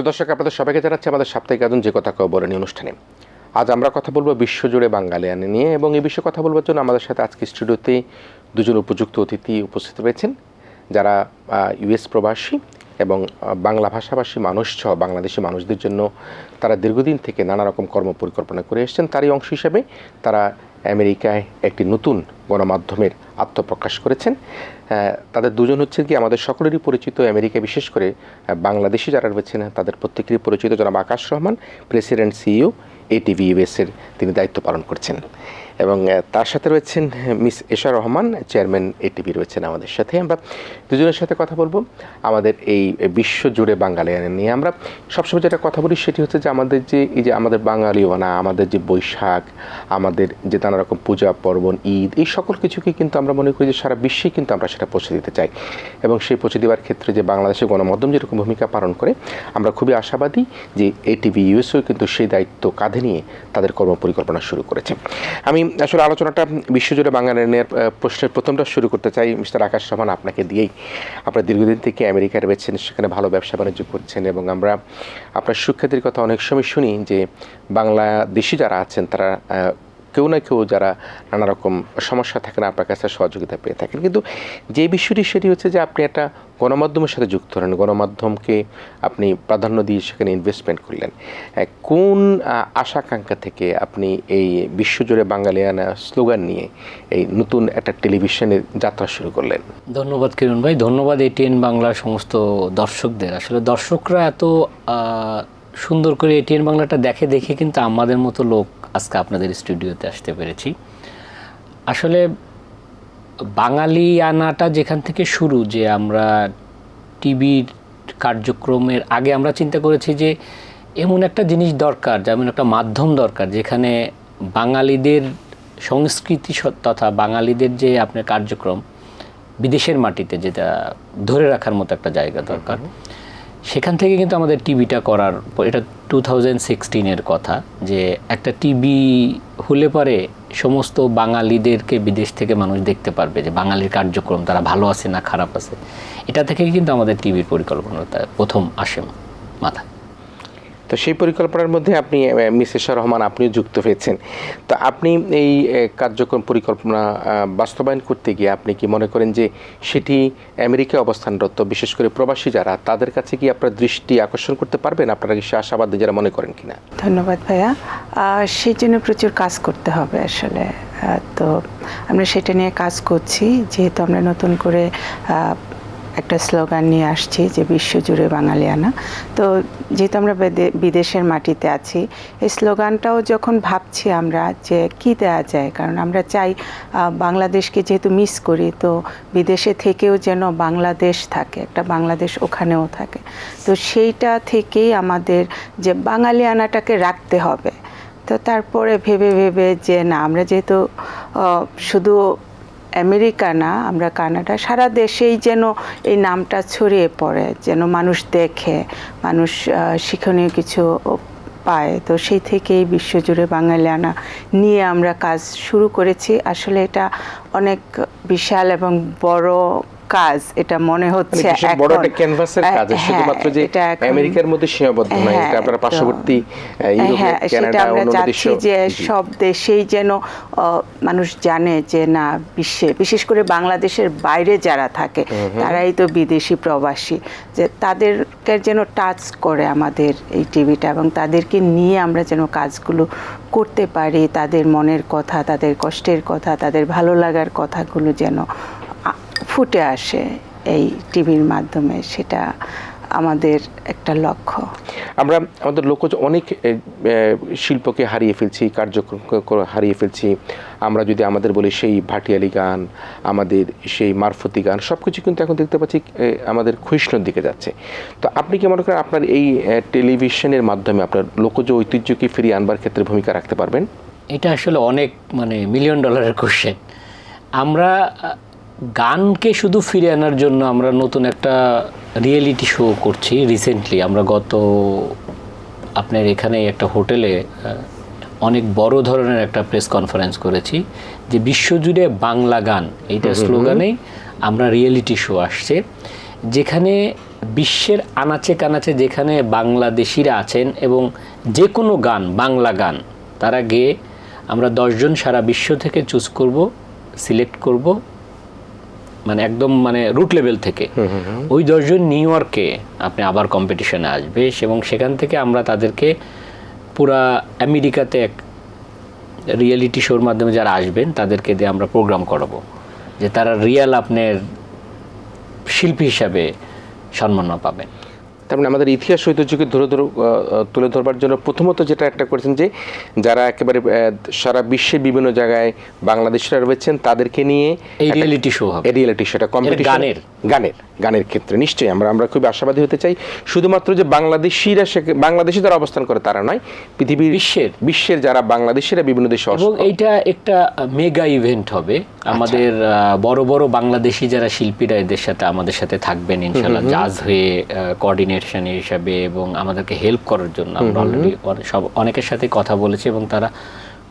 প্রিয় দর্শক, আপনাদের সবাইকে জানাচ্ছি আমাদের সাপ্তাহিক আয়োজন যে কথা বলেনি অনুষ্ঠানে। আজ আমরা কথা বলব বিশ্বজুড়ে বাঙালিয়ানি নিয়ে এবং এই বিষয়ে কথা বলবার জন্য আমাদের সাথে আজকে স্টুডিওতে দুজন উপযুক্ত অতিথি উপস্থিত রয়েছেন, যারা ইউএস প্রবাসী এবং বাংলা ভাষাভাষী মানুষ সহ বাংলাদেশি মানুষদের জন্য তারা দীর্ঘদিন থেকে নানা রকম কর্ম পরিকল্পনা করে এসেছেন। তারই অংশ হিসেবে তারা আমেরিকায় একটি নতুন গণমাধ্যমের আত্মপ্রকাশ করেছেন। তাদের দুজন হচ্ছেন কি আমাদের সকলেরই পরিচিত আমেরিকা বিশেষ করে বাংলাদেশে যারা রয়েছেন, তাদের প্রত্যেকেরই পরিচিত জনাব Akash Rahman, president, CEO, ATV ইউএসের তিনি দায়িত্ব পালন করছেন। এবং তার সাথে রয়েছেন miss Esha Rahman, chairman ATV রয়েছেন আমাদের সাথে। আমরা দুজনের সাথে কথা বলব। আমাদের এই বিশ্ব জুড়ে বাঙালিয়ানা নিয়ে আমরা সবসময় যেটা কথা বলি সেটি হচ্ছে যে আমাদের যে, এই যে আমাদের বাঙালিওয়ানা আমাদের যে বৈশাখ, আমাদের যে নানা রকম পূজা, পার্বণ, ঈদ, এই সকল কিছুকে কিন্তু আমরা মনে করি যে সারা বিশ্বে কিন্তু আমরা সেটা পৌঁছে দিতে চাই। এবং সেই পৌঁছে দেওয়ার ক্ষেত্রে যে বাংলাদেশের গণমাধ্যম যেরকম ভূমিকা পালন করে, আমরা খুবই আশাবাদী যে এটিভি ইউএসও কিন্তু সেই দায়িত্ব কাঁধে নিয়ে তাদের কর্মপরিকল্পনা শুরু করেছে। আমি আসলে আলোচনাটা বিশ্বজুড়ে বাঙালি নিয়ে প্রশ্নের প্রথমটা শুরু করতে চাই। মিস্টার আকাশ রহমান, আপনাকে দিয়েই। আপনার দীর্ঘদিন থেকে আমেরিকায় রয়েছেন, সেখানে ভালো ব্যবসা বাণিজ্য করছেন এবং আমরা আপনার সুখ্যাতির কথা অনেক সময় শুনি যে বাংলাদেশি যারা আছেন, তারা কেউ না কেউ যারা নানা রকম সমস্যা থাকেন আপনার কাছে সহযোগিতা পেয়ে থাকেন। কিন্তু যে বিষয়টি সেটি হচ্ছে যে আপনি একটা গণমাধ্যমের সাথে যুক্ত হলেন, গণমাধ্যমকে আপনি প্রাধান্য দিয়ে সেখানে ইনভেস্টমেন্ট করলেন। কোন আশাকাঙ্ক্ষা থেকে আপনি এই বিশ্বজুড়ে বাঙালিয়ানা স্লোগান নিয়ে এই নতুন একটা টেলিভিশনের যাত্রা শুরু করলেন? ধন্যবাদ কিরণ ভাই। ধন্যবাদ এটিএন বাংলার সমস্ত দর্শকদের। আসলে দর্শকরা এত সুন্দর করে এটিএন বাংলাটা দেখে দেখে কিন্তু আমাদের মতো লোক আজকে আপনাদের স্টুডিওতে আসতে পেরেছি। আসলে বাঙালি আনাটা যেখান থেকে শুরু যে আমরা টিভির কার্যক্রমের আগে আমরা চিন্তা করেছি যে এমন একটা জিনিস দরকার, যেমন একটা মাধ্যম দরকার, যেখানে বাঙালিদের সংস্কৃতি তথা বাঙালিদের যে আপনার কার্যক্রম, বিদেশের মাটিতে যেটা ধরে রাখার মতো একটা জায়গা দরকার। সেখান থেকে কিন্তু আমাদের টিভিটা করার এটা টু থাউজেন্ড সিক্সটিনের কথা, যে একটা টিভি হলে পরে সমস্ত বাঙালিদেরকে বিদেশ থেকে মানুষ দেখতে পারবে যে বাঙালির কার্যক্রম, তারা ভালো আছে না খারাপ আছে। এটা থেকে কিন্তু আমাদের টিভির পরিকল্পনাটা প্রথম আসে মাথা তো সেই পরিকল্পনার মধ্যে আপনি মিসেসা রহমান আপনিও যুক্ত হয়েছেন। তো আপনি এই কার্যক্রম পরিকল্পনা বাস্তবায়ন করতে গিয়ে আপনি কি মনে করেন যে সেটি আমেরিকায় অবস্থানরত, বিশেষ করে প্রবাসী যারা, তাদের কাছে কি আপনার দৃষ্টি আকর্ষণ করতে পারবেন? আপনারা কি সে আশাবাদী যারা মনে করেন কিনা? ধন্যবাদ ভাইয়া। সেই জন্য প্রচুর কাজ করতে হবে আসলে। তো আমরা সেটা নিয়ে কাজ করছি, যেহেতু আমরা নতুন করে একটা স্লোগান নিয়ে আসছি যে বিশ্বজুড়ে বাঙালিয়ানা তো যেহেতু আমরা বিদেশের মাটিতে আছি, এই স্লোগানটাও যখন ভাবছি আমরা যে কী দেওয়া যায়, কারণ আমরা চাই বাংলাদেশকে যেহেতু মিস করি, তো বিদেশে থেকেও যেন বাংলাদেশ থাকে, একটা বাংলাদেশ ওখানেও থাকে। তো সেইটা থেকেই আমাদের যে বাঙালিয়ানাটাকে রাখতে হবে। তো তারপরে ভেবে ভেবে যে না, আমরা যেহেতু শুধু আমেরিকা না, আমরা কানাডা, সারা দেশেই যেন এই নামটা ছড়িয়ে পড়ে, যেন মানুষ দেখে, মানুষ শিক্ষণীয় কিছু পায়। তো সেই থেকেই বিশ্বজুড়ে বাঙালিয়ানা নিয়ে আমরা কাজ শুরু করেছি। আসলে এটা অনেক বিশাল এবং বড় কাজ এটা মনে হচ্ছে মানে বড় একটা ক্যানভাসের কাজ হ্যাঁ, শুধুমাত্র যে আমেরিকার মধ্যে সীমাবদ্ধ নয় হ্যাঁ, এটা আপনারা পার্শ্ববর্তী ইউরোপ হ্যাঁ কানাডা অন্য যে সব দেশেই যেন মানুষ জানে যে না বিশ্বে বিশেষ করে বাংলাদেশের বাইরে যারা থাকে তারাই তো বিদেশি প্রবাসী যে তাদেরকে যেন টাচ করে আমাদের এই টিভিটা এবং তাদেরকে নিয়ে আমরা যেন কাজগুলো করতে পারি তাদের মনের কথা তাদের কষ্টের কথা তাদের ভালো লাগার কথাগুলো যেন ফুটে আসে এই টিভির মাধ্যমে সেটা আমাদের একটা লক্ষ্য। আমরা আমাদের লোকজ অনেক শিল্পকে হারিয়ে ফেলছি কার্যক্রম হারিয়ে ফেলছি। আমরা যদি আমাদের বলি সেই ভাটিয়ালি গান আমাদের সেই মারফতি গান সব কিছু কিন্তু এখন দেখতে পাচ্ছি আমাদের ক্ষয়িষ্ণুর দিকে যাচ্ছে। তো আপনি কি মনে করেন আপনার এই টেলিভিশনের মাধ্যমে আপনার লোকজ ঐতিহ্যকে ফিরিয়ে আনবার ক্ষেত্রে ভূমিকা রাখতে পারবেন? এটা আসলে অনেক মানে মিলিয়ন ডলারের কোশ্চেন আমরা গানকে শুধু ফিরে আনার জন্য আমরা নতুন একটা রিয়েলিটি শো করছি রিসেন্টলি আমরা গত আপনার এখানে একটা হোটেলে অনেক বড় ধরনের একটা প্রেস কনফারেন্স করেছি যে বিশ্বজুড়ে বাংলা গান এইটা স্লোগানেই আমরা রিয়েলিটি শো আসছে যেখানে বিশ্বের আনাচে কানাচে যেখানে বাংলাদেশিরা আছেন এবং যে কোনো গান বাংলা গান তারা গেয়ে আমরা দশজন সারা বিশ্ব থেকে চুজ করব সিলেক্ট করব মানে একদম মানে রুট লেভেল থেকে। ওই দশজন নিউ ইয়র্কে আপনি আবার কম্পিটিশনে আসবে এবং সেখান থেকে আমরা তাদেরকে পুরা আমেরিকাতে এক রিয়েলিটি শোর মাধ্যমে যারা আসবেন তাদেরকে দিয়ে আমরা প্রোগ্রাম করাবো। যে তারা রিয়েল আপনার শিল্পী হিসাবে সম্মান পাবেন। তার মানে আমাদের ইতিহাস ঐতিহ্যকে ধরে ধরে তুলে ধরবার জন্য প্রথমত যেটা একটা করেছেন যে যারা একেবারে সারা বিশ্বের বিভিন্ন জায়গায় বাংলাদেশিরা রয়েছেন তাদেরকে নিয়ে এই রিয়েলিটি শো হবে। রিয়েলিটি সেটা কম্পিটিশন গানের। গানের গানের ক্ষেত্রে নিশ্চয়ই আমরা আমরা খুবই আশাবাদী হতে চাই। শুধুমাত্র যে বাংলাদেশিরা সে বাংলাদেশে যারা অবস্থান করে তারা নয় পৃথিবীর বিশ্বের। বিশ্বের যারা বাংলাদেশিরা বিভিন্ন দেশে এবং এইটা একটা মেগা ইভেন্ট হবে। আমাদের আহ, বড় বড় বাংলাদেশি যারা শিল্পীরা এদের সাথে আমাদের সাথে থাকবেন ইনশাল্লাহ জাজ হয়ে কোঅর্ডিনেশন হিসাবে এবং আমাদেরকে হেল্প করার জন্য আমরা অলরেডি সব অনেকের সাথে কথা বলেছি এবং তারা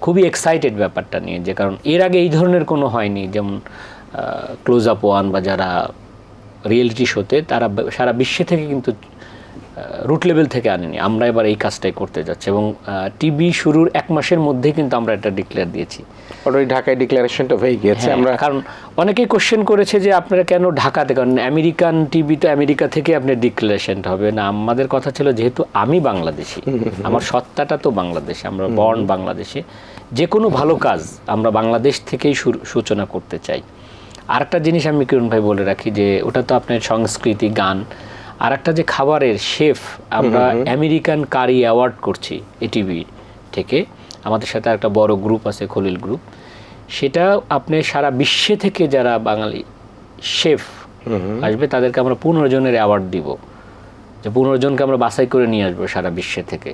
খুবই এক্সাইটেড ব্যাপারটা নিয়ে যে কারণ এর আগে এই ধরনের কোনো হয়নি। যেমন ক্লোজ আপ ওয়ান বা যারা রিয়েলিটি শোতে তারা সারা বিশ্বে থেকে কিন্তু রুট লেভেল থেকে আনেনি। আমরা এবার এই কাজটাই করতে যাচ্ছি এবং টিভি শুরুর এক মাসের মধ্যেই কিন্তু আমরা এটা ডিক্লেয়ার দিয়েছি। অলরেডি ঢাকায় ডিক্লারেশনটা হয়ে গিয়েছে হ্যাঁ, আমরা কারণ অনেকেই কোশ্চেন করেছে যে আপনারা কেন ঢাকাতে? কারণ আমেরিকান টিভি তো আমেরিকা থেকে আপনার ডিক্লারেশনটা হবে। না আমাদের কথা ছিল যেহেতু আমি বাংলাদেশি আমার সত্তাটা তো বাংলাদেশে আমরা বর্ণ বাংলাদেশে। যে কোনো ভালো কাজ আমরা বাংলাদেশ থেকেই সূচনা করতে চাই। আরেকটা জিনিস আমি কিরণ ভাই বলে রাখি যে ওটা তো আপনার সংস্কৃতি গান আর একটা যে খাবারের শেফ আমরা আমেরিকান কারি অ্যাওয়ার্ড করছি এটিভি থেকে আমাদের সাথে একটা বড় গ্রুপ আছে খলিল গ্রুপ। সেটা আপনি সারা বিশ্বে থেকে যারা বাঙালি শেফ আসবে তাদেরকে আমরা পনেরো জনের অ্যাওয়ার্ড দিব। যে পনেরো জনকে আমরা বাছাই করে নিয়ে আসব সারা বিশ্বে থেকে।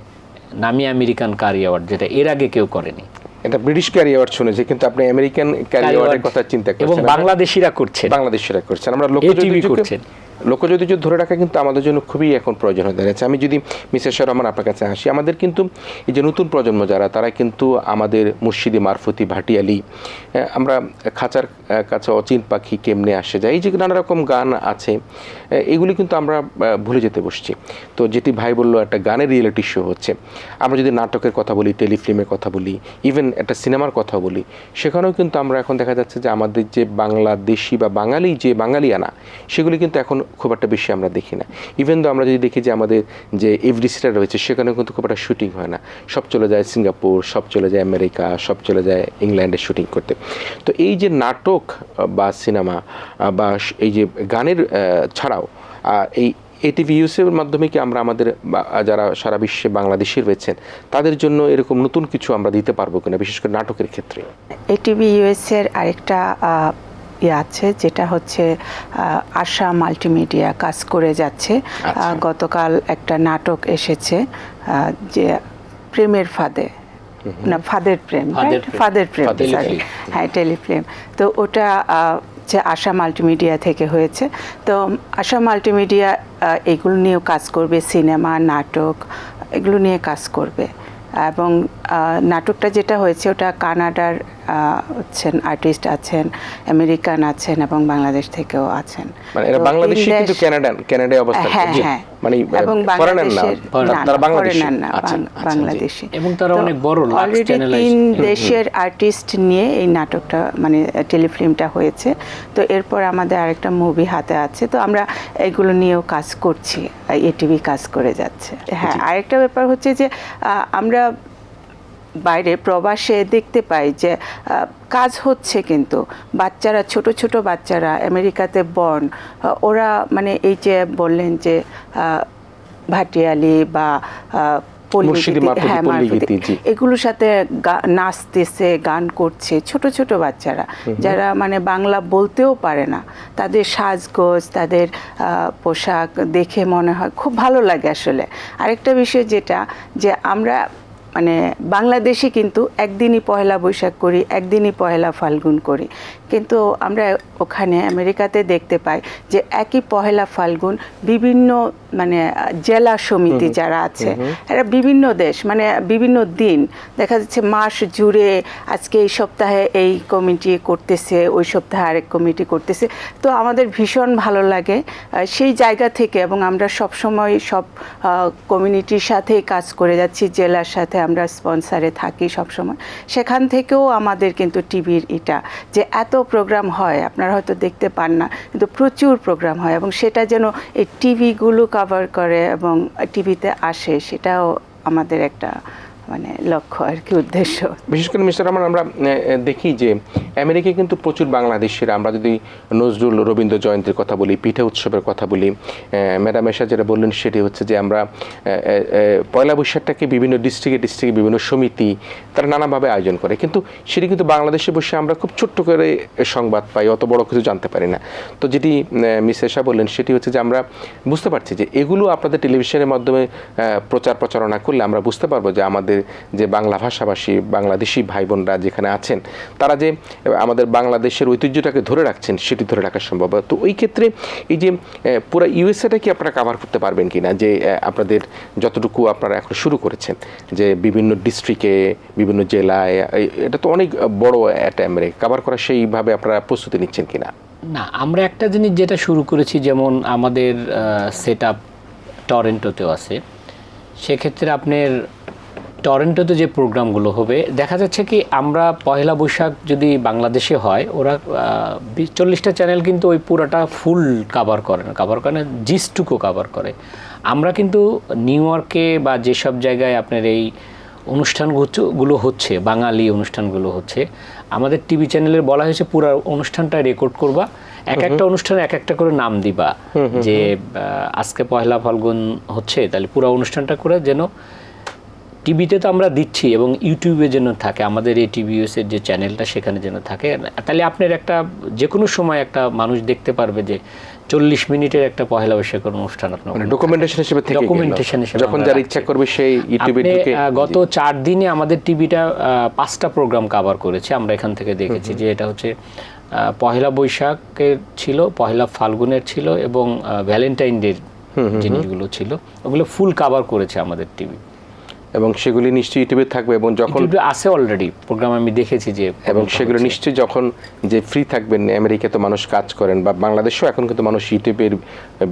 নামি আমেরিকান কারি অ্যাওয়ার্ড যেটা এর আগে কেউ করেনি। এটা ব্রিটিশ ক্যারি অ্যাওয়ার্ড শুনেছি কিন্তু আপনি আমেরিকান ক্যারি অ্যাওয়ার্ডের কথা চিন্তা এবং করছেন বাংলাদেশিরা করছেন। বাংলাদেশিরা করছেন। আমরা ATV লোকজৈতিহ্যকে করছেন। লোকজৈতিহ্য ধরে রাখা কিন্তু আমাদের জন্য খুবই এখন প্রয়োজন হয়ে দাঁড়িয়েছে আমি যদি মিসেস রহমান আপনার কাছে আসি, আমাদের কিন্তু এই যে নতুন প্রজন্ম যারা, তারা কিন্তু আমাদের মুর্শিদি, মারফতি, ভাটিয়ালি আমরা খাঁচার কাছে অচিন পাখি কেমনে আসে যায়, এই যে নানা রকম গান আছে এগুলি কিন্তু আমরা ভুলে যেতে বসছি তো যেটি ভাই বলল, একটা গানের রিয়েলিটি শো হচ্ছে আমরা যদি নাটকের কথা বলি, টেলিফিল্মের কথা বলি ইভেন একটা সিনেমার কথা বলি, সেখানেও কিন্তু আমরা এখন দেখা যাচ্ছে যে আমাদের যে বাংলাদেশি বা বাঙালি যে বাঙালিয়ানা, সেগুলি কিন্তু এখন খুব একটা বেশি আমরা দেখি না। ইভেন তো আমরা যদি দেখি যে আমাদের যে এফডিসিটা রয়েছে, সেখানেও কিন্তু খুব একটা শুটিং হয় না। সব চলে যায় সিঙ্গাপুর, সব চলে যায় আমেরিকা, সব চলে যায় ইংল্যান্ডে শুটিং করতে। তো এই যে নাটক বা সিনেমা বা এই যে গানের ছাড়াও এই এটিভি ইউসের মাধ্যমে কি আমরা আমাদের যারা সারা বিশ্বে বাংলাদেশি রয়েছেন, তাদের জন্য এরকম নতুন কিছু আমরা দিতে পারব কিনা, বিশেষ করে নাটকের ক্ষেত্রে? এটিভি ইউএস এর আরেকটা আছে যেটা হচ্ছে আশা মাল্টিমিডিয়া কাজ করে যাচ্ছে। আচ্ছা। গতকাল একটা নাটক এসেছে যে প্রেমের ফাঁদে। না ফাদের প্রেম ফাঁদের প্রেম। হ্যাঁ টেলিফিল্ম তো ওটা যে আশা মাল্টিমিডিয়া থেকে হয়েছে। তো আশা মাল্টিমিডিয়া এগুলো নিয়েও কাজ করবে সিনেমা নাটক এগুলো নিয়ে কাজ করবে। এবং নাটকটা যেটা হয়েছে ওটা কানাডার হচ্ছেন আর্টিস্ট আছেন আমেরিকান আছেন এবং বাংলাদেশ থেকেও আছেন। মানে এরা বাংলাদেশি কিন্তু কানাডান কানাডায় অবস্থান হ্যাঁ হ্যাঁ। মানে এবং ফরেনার না বাংলাদেশের তারা- বাংলাদেশি। না, আচ্ছা আচ্ছা। বাংলাদেশি। এবং তারা অনেক বড়, already তিন দেশের আর্টিস্ট নিয়ে এই নাটকটা মানে টেলিফিল্মটা হয়েছে। তো এরপর আমাদের আরেকটা মুভি হাতে আছে। তো আমরা এগুলো নিয়েও কাজ করছি এটিভি কাজ করে যাচ্ছে। হ্যাঁ আরেকটা ব্যাপার হচ্ছে যে আহ, আমরা বাইরে প্রবাসে দেখতে পাই যে কাজ হচ্ছে কিন্তু। বাচ্চারা ছোট ছোট বাচ্চারা আমেরিকাতে বর্ন ওরা মানে এই যে বললেন যে ভাটিয়ালি বা হ্যাঁ। এগুলোর সাথে নাচতেছে গান করছে ছোট ছোট বাচ্চারা। যারা মানে বাংলা বলতেও পারে না। তাদের সাজগোজ তাদের পোশাক দেখে মনে হয় খুব ভালো লাগে আসলে। আরেকটা বিষয় যেটা যে আমরা মানে বাংলাদেশে কিন্তু একদিনই পহেলা বৈশাখ করি, একদিনই পহেলা ফাল্গুন করি। কিন্তু আমরা ওখানে, আমেরিকাতে দেখতে পাই যে একই পহেলা ফাল্গুন বিভিন্ন মানে জেলা সমিতি যারা আছে এরা বিভিন্ন দেশ মানে বিভিন্ন দিন দেখা যাচ্ছে মাস জুড়ে আজকে এই সপ্তাহে এই কমিটি করতেছে ওই সপ্তাহে আরেক কমিটি করতেছে। তো আমাদের ভীষণ ভালো লাগে সেই জায়গা থেকে এবং আমরা সব সময় সব কমিউনিটির সাথেই কাজ করে যাচ্ছি জেলার সাথে আমরা স্পন্সারে থাকি সব সময় সেখান থেকেও আমাদের কিন্তু টিভির এটা যে এত প্রোগ্রাম হয় আপনারা হয়তো দেখতে পান না কিন্তু প্রচুর প্রোগ্রাম হয় এবং সেটা যেন এই টিভিগুলো কভার করে এবং টিভিতে আসে সেটাও আমাদের একটা মানে লক্ষ্য আর কি, উদ্দেশ্য। বিশেষ করে মিস্টার রহমান, আমরা দেখি যে আমেরিকায় কিন্তু প্রচুর বাংলাদেশের, আমরা যদি নজরুল রবীন্দ্র জয়ন্তীর কথা বলি, পিঠে উৎসবের কথা বলি ম্যাডাম এসা যেটা বললেন সেটি হচ্ছে যে আমরা পয়লা বৈশাখটাকে বিভিন্ন ডিস্ট্রিক্টে ডিস্ট্রিক্টে বিভিন্ন সমিতি তারা নানাভাবে আয়োজন করে। কিন্তু সেটি কিন্তু বাংলাদেশে বসে আমরা খুব ছোট্ট করে সংবাদ পাই, অত বড় কিছু জানতে পারি না। তো যেটি মিস এশা বললেন সেটি হচ্ছে যে আমরা বুঝতে পারছি যে এগুলো আপনাদের টেলিভিশনের মাধ্যমে প্রচার প্রচারণা করলে আমরা বুঝতে পারব যে আমাদের যে বাংলা ভাষাভাষী বাংলাদেশি ভাই বোনরা যেখানে আছেন, তারা যে আমাদের বাংলাদেশের ঐতিহ্যটাকে ধরে রাখছেন, সেটি ধরে রাখা সম্ভব। তো ওই ক্ষেত্রে এই যে পুরো ইউএসএটা কি আপনারা কাভার করতে পারবেন কিনা? যে আপনাদের যতটুকু আপনারা এখন শুরু করেছেন, যে বিভিন্ন ডিস্ট্রিক্টে বিভিন্ন জেলায় এটা তো অনেক বড় একটা কাভার করা সেইভাবে আপনারা প্রস্তুতি নিচ্ছেন কিনা? না, আমরা একটা জিনিস যেটা শুরু করেছি, যেমন আমাদের সেট আপ টরেন্টোতেও আছে। সেক্ষেত্রে আপনার টরেন্টোতে যে প্রোগ্রামগুলো হবে দেখা যাচ্ছে কি আমরা পয়লা বৈশাখ যদি বাংলাদেশে হয় ওরা চল্লিশটা চ্যানেল কিন্তু ওই পুরাটা ফুল কাভার করে না। কাভার করে না জিসটুকু কাভার করে। আমরা কিন্তু নিউ ইয়র্কে বা যেসব জায়গায় আপনার এই অনুষ্ঠানগুলো হচ্ছে বাঙালি অনুষ্ঠানগুলো হচ্ছে আমাদের টিভি চ্যানেলের বলা হয়েছে পুরো অনুষ্ঠানটা রেকর্ড করবা। এক একটা অনুষ্ঠানে এক একটা করে নাম দিবা। যে আজকে পয়লা ফাল্গুন হচ্ছে তাহলে পুরো অনুষ্ঠানটা করে যেন টিভিতে তো আমরা দিচ্ছি এবং ইউটিউবে যেন থাকে আমাদের এই টিভিএসের যে চ্যানেলটা সেখানে যেন থাকে। তাহলে আপনার একটা যে কোনো সময় একটা মানুষ দেখতে পারবে যে চল্লিশ মিনিটের একটা পহেলা বৈশাখের অনুষ্ঠান আপনার মানে ডকুমেন্টেশন হিসেবে থেকে হিসেবে যখন যার ইচ্ছা করবে সেই ইউটিউবে গত চার দিনে আমাদের টিভিটা পাঁচটা প্রোগ্রাম কভার করেছে। আমরা এখান থেকে দেখেছি যে এটা হচ্ছে পহেলা বৈশাখের ছিল পহেলা ফাল্গুনের ছিল এবং ভ্যালেন্টাইন ডের জিনিসগুলো ছিল ওগুলো ফুল কাভার করেছে আমাদের টিভি। এবং সেগুলি নিশ্চয়ই ইউটিউবে থাকবে এবং যখন আছে অলরেডি প্রোগ্রাম আমি দেখেছি যে এবং সেগুলো নিশ্চয়ই যখন যে ফ্রি থাকবেন আমেরিকা তো মানুষ কাজ করেন বা বাংলাদেশেও এখন কিন্তু মানুষ ইউটিউবের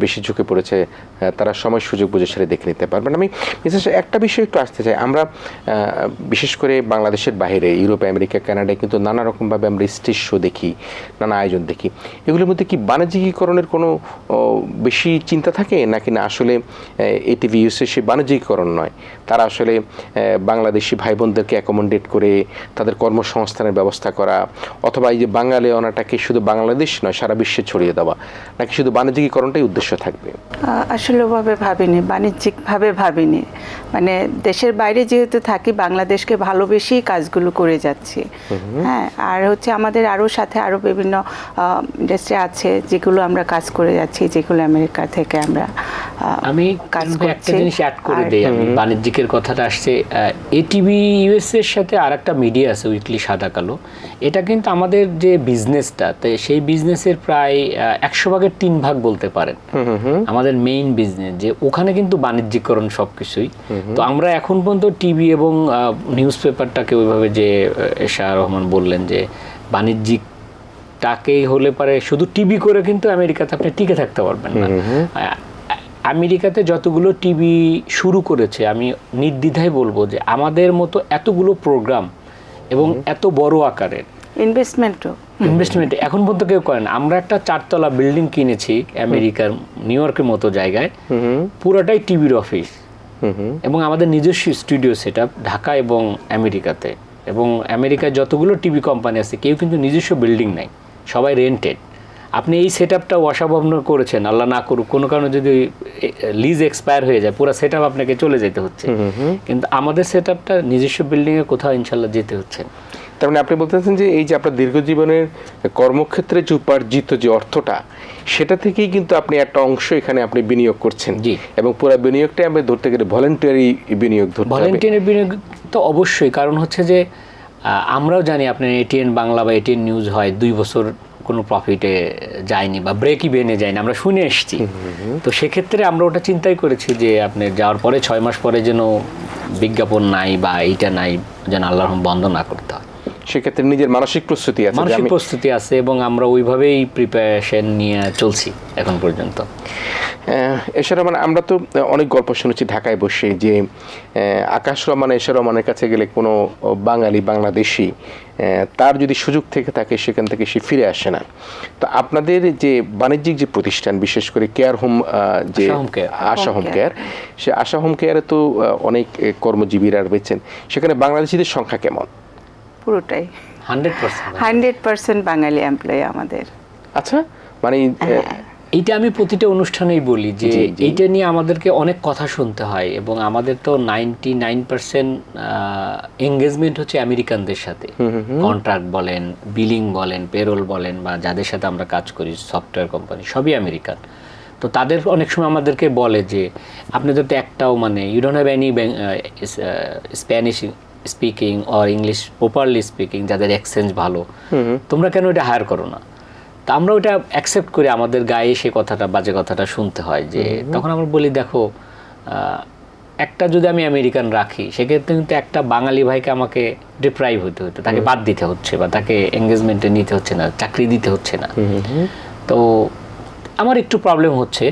বেশি ঝুঁকে পড়েছে তারা সময় সুযোগ বুঝে সেটা দেখে নিতে পারবেন। আমি বিশেষ একটা বিষয় একটু আসতে চাই। আমরা বিশেষ করে বাংলাদেশের বাইরে ইউরোপ আমেরিকা কানাডায় কিন্তু নানা রকমভাবে আমরা স্টেজ শো দেখি নানা আয়োজন দেখি। এগুলোর মধ্যে কি বাণিজ্যিকীকরণের কোনো বেশি চিন্তা থাকে? নাকি না আসলে এটিভি ইউসে সে বাণিজ্যিকীকরণ নয়? তারা আসলে আহ, বাংলাদেশি ভাই বোনদেরকে অ্যাকোমোডেট করে তাদের কর্মসংস্থানের ব্যবস্থা করা অথবা এই যে বাঙালি অনাটাকে শুধু বাংলাদেশ নয় সারা বিশ্বে ছড়িয়ে দেওয়া নাকি শুধু বাণিজ্যিকীকরণটাই উদ্দেশ্য থাকবে? আসলে ওভাবে ভাবিনি বাণিজ্যিকভাবে ভাবিনি। মানে দেশের বাইরে যেহেতু থাকি বাংলাদেশকে ভালোবেসেই কাজগুলো করে যাচ্ছি। হ্যাঁ আর হচ্ছে আমাদের আরও সাথে আরও বিভিন্ন ইন্ডাস্ট্রি আছে যেগুলো আমরা কাজ করে যাচ্ছি যেগুলো আমেরিকা থেকে আমরা আমি কাজ কিন্তু একটা জিনিস অ্যাড করে দেই আমি বাণিজ্যিকের কথাটা আসছে এটিভি ইউএস এর সাথে আর একটা মিডিয়া আছে উইকলি সাদা কালো। এটা কিন্তু আমাদের যে বিজনেসটা তো সেই বিজনেসের প্রায় একশো ভাগের তিন ভাগ বলতে পারেন। আমাদের মেইন বিজনেস যে ওখানে কিন্তু বাণিজ্যিকরণ সব কিছুই তো আমরা এখন পর্যন্ত টিভি এবং নিউজ পেপারটাকে ওইভাবে যে এশা রহমান বললেন যে বাণিজ্যিক টাকেই হলে পারে শুধু টিভি করে কিন্তু আমেরিকাতে আপনি টিকে থাকতে পারবেন না। আমেরিকাতে যতগুলো টিভি শুরু করেছে আমি নির্দ্বিধায় বলব যে আমাদের মতো এতগুলো প্রোগ্রাম এবং এত বড় আকারের ইনভেস্টমেন্টও ইনভেস্টমেন্ট এখন পর্যন্ত কেউ করেন আমরা একটা চারতলা বিল্ডিং কিনেছি আমেরিকার নিউ ইয়র্কের মতো জায়গায়। পুরোটাই টিভির অফিস এবং আমাদের নিজস্ব স্টুডিও সেট ঢাকা এবং আমেরিকাতে। এবং আমেরিকায় যতগুলো টিভি কোম্পানি আছে কেউ কিন্তু নিজস্ব বিল্ডিং নাই। সবাই রেন্টেড আপনি এই সেট আপটা অসাবন্ন করেছেন আল্লাহ না করুক কোনো কারণে যদি লিজ এক্সপায়ার হয়ে যায় পুরো সেট আপনাকে চলে যেতে হচ্ছে। কিন্তু আমাদের সেট আপটা নিজস্ব বিল্ডিংয়ে কোথাও ইনশাল্লাহ যেতে হচ্ছে তার মানে আপনি বলতেছেন যে এই যে আপনার দীর্ঘ জীবনের কর্মক্ষেত্রে যে উপার্জিত যে অর্থটা সেটা থেকেই কিন্তু আপনি একটা অংশ এখানে আপনি বিনিয়োগ করছেন। জি। এবং পুরো বিনিয়োগটাই আমরা ধরতে গেলে ভলেন্টারি বিনিয়োগ ধরতে হবে। ভলেন্টিয়ারের বিনিয়োগ তো অবশ্যই কারণ হচ্ছে যে আমরাও জানি আপনার এটিএন বাংলা বা এটিএন নিউজ হয় দুই বছর কোনো প্রফিটে যায়নি বা ব্রেক ইভেনে যায়নি আমরা শুনে এসছি। তো সেক্ষেত্রে আমরা ওটা চিন্তাই করেছি যে আপনি যাওয়ার পরে ছয় মাস পরে যেন বিজ্ঞাপন নাই বা এইটা নাই যেন আল্লাহর বন্ধ না করতে হয়। সেক্ষেত্রে নিজের মানসিক প্রস্তুতি আছে মানসিক প্রস্তুতি আছে এবং আমরা ওইভাবেই প্রিপারেশন নিয়ে চলছি এখন পর্যন্ত। এছাড়া মানে আমরা তো অনেক গল্প শুনেছি ঢাকায় বসে যে আকাশ রহমান এশার রহমানের কাছে গেলে কোনো বাঙালি বাংলাদেশি তার যদি সুযোগ থেকে থাকে সেখান থেকে সে ফিরে আসে না। তো আপনাদের যে বাণিজ্যিক যে প্রতিষ্ঠান বিশেষ করে কেয়ার হোম যে Asha home care. Asha home home care সে আশা হোম কেয়ারে তো অনেক কর্মজীবীরা রয়েছেন। সেখানে বাংলাদেশিদের সংখ্যা কেমন? পুরোটাই। Hundred percent. বাঙালি এমপ্লয়ি আমাদের। আচ্ছা মানে আহ, এইটা আমি প্রতিটা অনুষ্ঠানেই বলি যে। এইটা নিয়ে আমাদেরকে অনেক কথা শুনতে হয় এবং আমাদের তো নাইনটি নাইন পার্সেন্ট এঙ্গেজমেন্ট হচ্ছে আমেরিকানদের সাথে। কন্ট্রাক্ট বলেন বিলিং বলেন পেরোল বলেন বা যাদের সাথে আমরা কাজ করি সফটওয়্যার কোম্পানি সবই আমেরিকান। তো তাদের অনেক সময় আমাদেরকে বলে যে আপনাদের তো একটাও মানে you don't have any Spanish speaking or English properly speaking যাদের এক্সচেঞ্জ ভালো তোমরা কেন এটা হায়ার করো না? তা আমরা ওটা অ্যাকসেপ্ট করে আমাদের গায়ে সে কথাটা বাজে কথাটা শুনতে হয় যে তখন আমরা বলি দেখো একটা যদি আমি আমেরিকান রাখি সেক্ষেত্রে কিন্তু একটা বাঙালি ভাইকে আমাকে ডিপ্রাইভ হতে হতো। তাকে বাদ দিতে হচ্ছে বা তাকে এঙ্গেজমেন্টে নিতে হচ্ছে না চাকরি দিতে হচ্ছে না। তো আমার একটু প্রবলেম হচ্ছে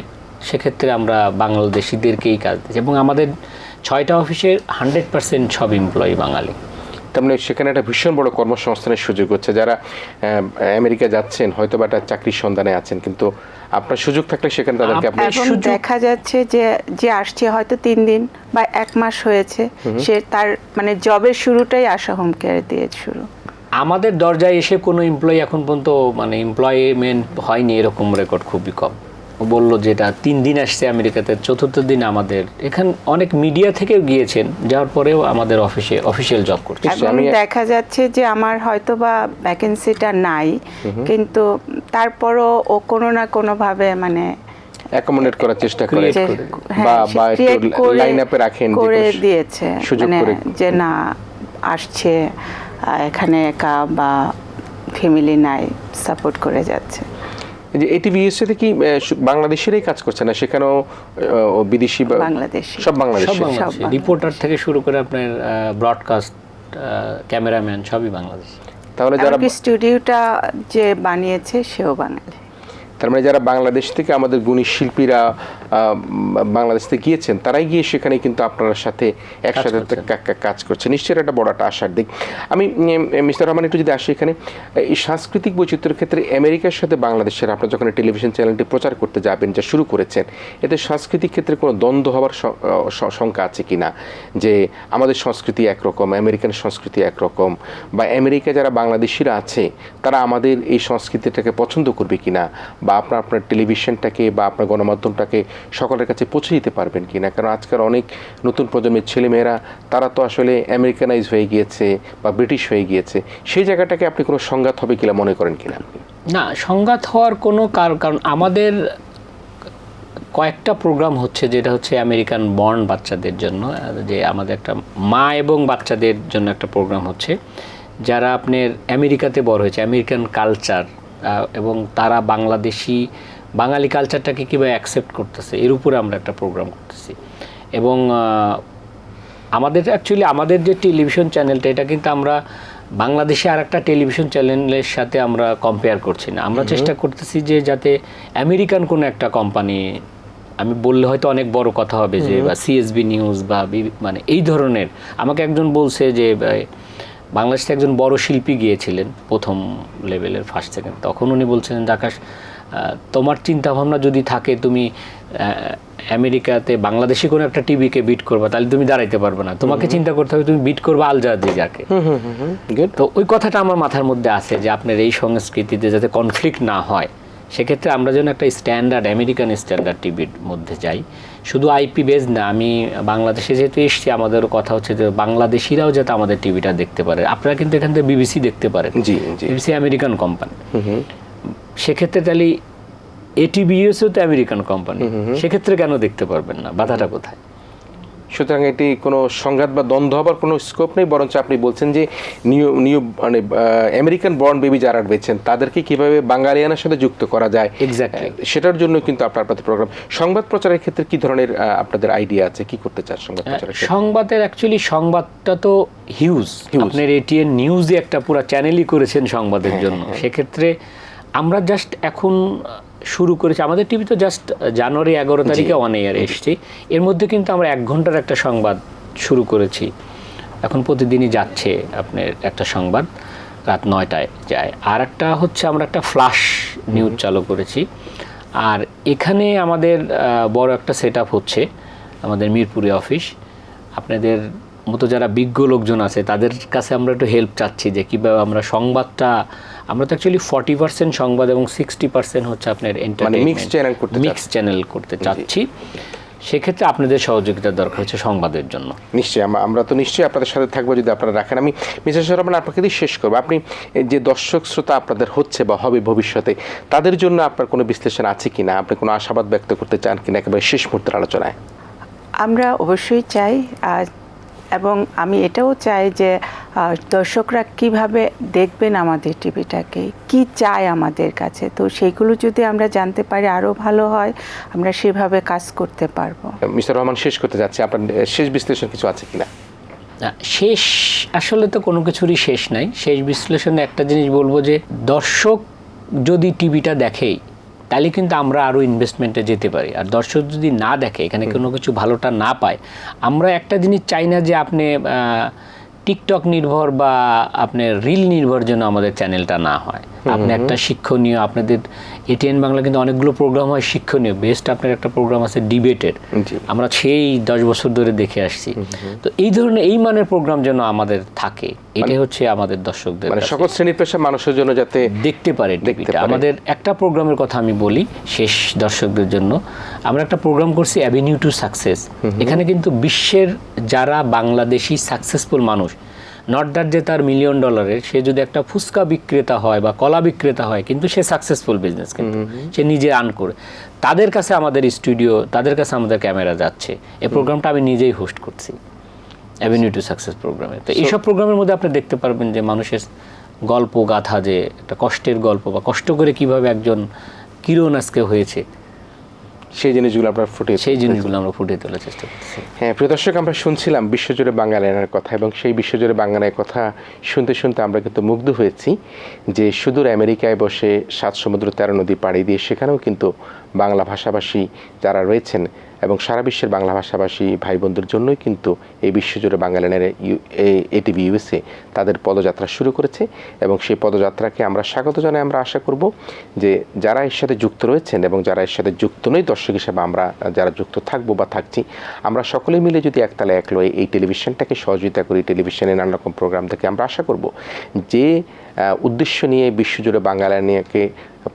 সেক্ষেত্রে আমরা বাংলাদেশিদেরকেই কাজ দিচ্ছি এবং আমাদের ছয়টা অফিসের হান্ড্রেড পার্সেন্ট সব এমপ্লয়ি বাঙালি। তার মানে সেখানে একটা ভীষণ বড় কর্মসংস্থানের সুযোগ হচ্ছে। যারা আমেরিকা যাচ্ছেন হয়তো বা একটা চাকরির সন্ধানে আছেন কিন্তু আপনার সুযোগ থাকলে সেখানে তাদেরকে আপনি দেখা যাচ্ছে যে যে আসছে হয়তো তিন দিন বা এক মাস হয়েছে সে তার মানে জবের শুরুটাই আশা হোম কেয়ার দিয়ে শুরু। আমাদের দরজায় এসে কোনো এমপ্লয়ি এখন পর্যন্ত মানে এমপ্লয়মেন্ট হয়নি এরকম রেকর্ড খুবই কম। বলল যেটা তিন দিন আসছে আমেরিকাতে চতুর্থ দিন আমাদের। এখান অনেক মিডিয়া থেকে গিয়েছেন যাওয়ার পরেও আমাদের অফিসে অফিসিয়াল জব করছে। আমি- দেখা যাচ্ছে যে আমার হয়তো বা ভ্যাকেন্সিটা নাই কিন্তু তারপরও ও কোনো না কোনোভাবে মানে অ্যাকোমোডেট করার চেষ্টা করে। হ্যাঁ, বা বা একটু লাইন আপে রাখেন করে দিয়েছে মানে যে না আসছে এখানে একা বা ফ্যামিলি নাই সাপোর্ট করে যাচ্ছে। যে তে কি বাংলাদেশেরই কাজ করছে না? সেখানেও আহ, বিদেশি বাংলাদেশ। বাংলাদেশি। সব বাংলাদেশি। রিপোর্টার থেকে শুরু করে আপনার ব্রডকাস্ট ক্যামেরাম্যান সবই বাংলাদেশ। তাহলে যারা স্টুডিওটা যে বানিয়েছে সেও বাঙালি তার মানে যারা বাংলাদেশ থেকে আমাদের গুণী শিল্পীরা বাংলাদেশ থেকে গিয়েছেন তারাই গিয়ে সেখানে কিন্তু আপনার সাথে একসাথে। কা- কা- কাজ করছে নিশ্চয়ই একটা বড় একটা আশার দিক। আমি মিস্টার রহমান একটু যদি আসি এখানে এই সাংস্কৃতিক বৈচিত্র্যের ক্ষেত্রে আমেরিকার সাথে বাংলাদেশের আপনার যখন টেলিভিশন চ্যানেলটি প্রচার করতে যাবেন যা শুরু করেছেন এতে সাংস্কৃতিক ক্ষেত্রে কোনো দ্বন্দ্ব হওয়ার শঙ্কা আছে কি না যে আমাদের সংস্কৃতি একরকম আমেরিকান সংস্কৃতি একরকম বা আমেরিকা যারা বাংলাদেশিরা আছে তারা আমাদের এই সংস্কৃতিটাকে পছন্দ করবে কিনা? বা আপনার আপনার টেলিভিশনটাকে বা আপনার গণমাধ্যমটাকে সকলের কাছে পৌঁছে দিতে পারবেন কি না কারণ আজকাল অনেক নতুন প্রজন্মের ছেলেমেয়েরা, তারা তো আসলে আমেরিকানাইজ হয়ে গিয়েছে বা ব্রিটিশ হয়ে গিয়েছে। সেই জায়গাটাকে আপনি কোনো সংঘাত হবে কিনা মনে করেন কিনা? আপনি না, সংঘাত হওয়ার কোনো কারণ কারণ আমাদের কয়েকটা প্রোগ্রাম হচ্ছে যেটা হচ্ছে আমেরিকান বর্ন বাচ্চাদের জন্য। যে আমাদের একটা মা এবং বাচ্চাদের জন্য একটা প্রোগ্রাম হচ্ছে। যারা আপনার আমেরিকাতে বড় হয়েছে, আমেরিকান কালচার এবং তারা বাংলাদেশি বাঙালি কালচারটাকে কীভাবে অ্যাকসেপ্ট করতেছে এর উপরে আমরা একটা প্রোগ্রাম করতেছি। এবং আমাদের অ্যাকচুয়ালি আমাদের যে টেলিভিশন চ্যানেলটা এটা কিন্তু আমরা বাংলাদেশে আর একটা টেলিভিশন চ্যানেলের সাথে আমরা কম্পেয়ার করছি না। আমরা চেষ্টা করতেছি যে যাতে আমেরিকান কোনো একটা কোম্পানি আমি বললে হয়তো অনেক বড় কথা হবে যে বা সিএসবি নিউজ বা মানে এই ধরনের আমাকে একজন বলছে যে বাংলাদেশে একজন বড় শিল্পী গিয়েছিলেন প্রথম লেভেলের ফার্স্ট সেকেন্ড তখন উনি বলছিলেন যে আকাশ তোমার চিন্তাভাবনা যদি থাকে তুমি আমেরিকাতে বাংলাদেশি কোনো একটা টিভিকে বিট করবা তাহলে তুমি দাঁড়াইতে পারবে না। তোমাকে চিন্তা করতে হবে তুমি বিট করবে আল যাকে তো ওই কথাটা আমার মাথার মধ্যে আছে যে আপনার এই সংস্কৃতিতে যাতে কনফ্লিক্ট না হয় সেক্ষেত্রে আমরা যেন একটা স্ট্যান্ডার্ড আমেরিকান স্ট্যান্ডার্ড টিভির মধ্যে যাই। শুধু আইপি বেজ না আমি বাংলাদেশে যেহেতু এসেছি আমাদেরও কথা হচ্ছে যে বাংলাদেশিরাও যাতে আমাদের টিভিটা দেখতে পারে। আপনারা কিন্তু এখান থেকে বিবিসি দেখতে পারেন। বিবিসি আমেরিকান কোম্পানি সেক্ষেত্রে তাহলে এটিবিএসও তো আমেরিকান কোম্পানি সেক্ষেত্রে কেন দেখতে পারবেন না? বাধাটা কোথায়? সুতরাং এটি কোনো সংঘাত বা দ্বন্দ্ব হবার কোনো স্কোপ নেই বরঞ্চ আপনি বলছেন যে নিউ নিউ মানে আমেরিকান বর্ন বেবি যারা রয়েছেন তাদেরকে কীভাবে বাঙালিয়ানার সাথে যুক্ত করা যায়. আহ, সেটার জন্য কিন্তু আপনার আপনাদের প্রোগ্রাম সংবাদ প্রচারের ক্ষেত্রে কি ধরনের আপনাদের আইডিয়া আছে? কি করতে চান সংবাদ প্রচারের সংবাদের অ্যাকচুয়ালি সংবাদটা তো হিউজ. আপনার এটিএন নিউজে একটা পুরো চ্যানেলই করেছেন সংবাদের জন্য। সেক্ষেত্রে আমরা জাস্ট এখন শুরু করেছি। আমাদের টিভি তো জাস্ট জানুয়ারি এগারো তারিখে অন এয়ার এসছি। এর মধ্যে কিন্তু আমরা এক ঘণ্টার একটা সংবাদ শুরু করেছি। এখন প্রতিদিনই যাচ্ছে আপনার একটা সংবাদ রাত নয়টায় যায়। আর একটা হচ্ছে আমরা একটা ফ্লাশ নিউজ চালু করেছি। আর এখানে আমাদের বড় একটা সেট হচ্ছে আমাদের মিরপুরে অফিস আপনাদের মতো যারা বিজ্ঞ লোকজন আছে তাদের কাছে আমরা একটু হেল্প চাচ্ছি যে কীভাবে আমরা সংবাদটা আমরা তো অ্যাকচুয়ালি ফর্টি পার্সেন্ট সংবাদ এবং সিক্সটি পার্সেন্ট হচ্ছে আপনার মানে mixed channel করতে মিক্স চ্যানেল করতে চাচ্ছি। সেক্ষেত্রে আপনাদের সহযোগিতার দরকার হচ্ছে সংবাদের জন্য। নিশ্চয়ই আমরা তো নিশ্চয়ই আপনাদের সাথে থাকব যদি আপনারা রাখেন। আমি মিসেস রহমান আপনাকে দিয়ে শেষ করব। আপনি যে দর্শক শ্রোতা আপনাদের হচ্ছে বা হবে ভবিষ্যতে তাদের জন্য আপনার কোনো বিশ্লেষণ আছে কিনা? আপনি কোনো আশাবাদ ব্যক্ত করতে চান কিনা? একেবারে শেষ মুহূর্তের আলোচনায়। আমরা অবশ্যই চাই আর এবং আমি এটাও চাই যে দর্শকরা কীভাবে দেখবেন আমাদের টিভিটাকে কি চায় আমাদের কাছে। তো সেইগুলো যদি আমরা জানতে পারি আরও ভালো হয় আমরা সেভাবে কাজ করতে পারব। মিস্টার রহমান শেষ করতে যাচ্ছি। আপনার শেষ বিশ্লেষণ কিছু আছে কিনা? শেষ আসলে তো কোনো কিছুরই শেষ নাই। শেষ বিশ্লেষণে একটা জিনিস বলব যে দর্শক যদি টিভিটা দেখেই তাহলে কিন্তু আমরা আরও ইনভেস্টমেন্টে যেতে পারি। আর দর্শক যদি না দেখে এখানে কোনো কিছু ভালোটা না পায় আমরা একটা জিনিস চাই না যে আপনি টিকটক নির্ভর বা আপনার রিল নির্ভর যেন আমাদের চ্যানেলটা না হয়। আপনি একটা শিক্ষণীয় আপনাদের এটিএন বাংলা কিন্তু অনেকগুলো প্রোগ্রাম হয় শিক্ষণীয় বেস্ট আপনার একটা প্রোগ্রাম আছে ডিবেটের আমরা সেই দশ বছর ধরে দেখে আসছি। তো এই ধরনের এই মানের প্রোগ্রাম যেন আমাদের থাকে এটাই হচ্ছে আমাদের দর্শকদের মানে সকল শ্রেণির পেশার মানুষের জন্য যাতে দেখতে পারে। আমাদের একটা প্রোগ্রামের কথা আমি বলি শেষ দর্শকদের জন্য। আমরা একটা প্রোগ্রাম করছি অ্যাভিনিউ টু সাকসেস এখানে কিন্তু বিশ্বের যারা বাংলাদেশি সাকসেসফুল মানুষ নট দ্যাট যে তার মিলিয়ন ডলারের সে যদি একটা ফুচকা বিক্রেতা হয় বা কলা বিক্রেতা হয় কিন্তু সে সাকসেসফুল বিজনেস কিন্তু। সে নিজে আর্ন করে। তাদের কাছে আমাদের স্টুডিও তাদের কাছে আমাদের ক্যামেরা যাচ্ছে। এই প্রোগ্রামটা আমি নিজেই হোস্ট করছি। অ্যাভিনিউ টু সাকসেস প্রোগ্রামে তো এইসব প্রোগ্রামের মধ্যে আপনি দেখতে পারবেন যে মানুষের গল্প গাথা যে একটা কষ্টের গল্প বা কষ্ট করে কীভাবে একজন কিরণ আজকে হয়েছে সেই জিনিসগুলো আমরা ফুটে সেই জিনিসগুলো আমরা ফুটিয়ে তোলার চেষ্টা করছি হ্যাঁ প্রিয় দর্শক আমরা শুনছিলাম বিশ্বজুড়ে বাঙালিয়ানের কথা এবং সেই বিশ্বজুড়ে বাঙালির কথা শুনতে শুনতে আমরা কিন্তু মুগ্ধ হয়েছি যে সুদূর আমেরিকায় বসে সাত সমুদ্র তেরো নদী পাড়ি দিয়ে সেখানেও কিন্তু বাংলা ভাষাভাষী যারা রয়েছেন এবং সারা বিশ্বের বাংলা ভাষাভাষী ভাই বোনদের জন্যই কিন্তু এই বিশ্বজুড়ে বাঙালিয়ানের এটিভি ইউএসএ তাদের পদযাত্রা শুরু করেছে এবং সেই পদযাত্রাকে আমরা স্বাগত জানাই আমরা আশা করব যে যারা এর সাথে যুক্ত রয়েছেন এবং যারা এর সাথে যুক্ত নই দর্শক হিসেবে আমরা যারা যুক্ত থাকব বা থাকছি আমরা সকলে মিলে যদি একতলা এক লয়ে এই টেলিভিশনটাকে সহযোগিতা করি টেলিভিশনে নানা রকম প্রোগ্রাম থেকে আমরা আশা করব যে উদ্দেশ্য নিয়ে বিশ্বজুড়ে বাঙালিয়ানিয়াকে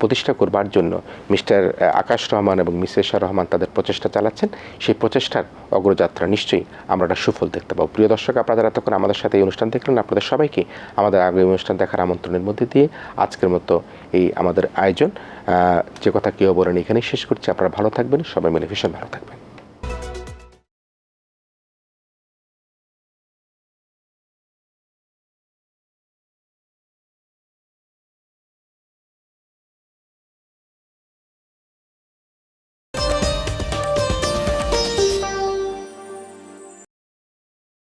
প্রতিষ্ঠা করবার জন্য মিস্টার আকাশ রহমান এবং মিসেস রহমান তাদের প্রচেষ্টা চালাচ্ছেন। সেই প্রচেষ্টার অগ্রযাত্রা নিশ্চয়ই আমরা একটা সুফল দেখতে পাবো। প্রিয় দর্শক, আপনারা এতক্ষণ আমাদের সাথে এই অনুষ্ঠান দেখলেন। আপনাদের সবাইকে আমাদের আগামী অনুষ্ঠান দেখার আমন্ত্রণের মধ্যে দিয়ে আজকের মতো এই আমাদের আয়োজন। যে কথা কেউ বলেন এখানেই শেষ করছি। আপনারা ভালো থাকবেন, সবাই মিলে ভীষণ ভালো থাকবেন।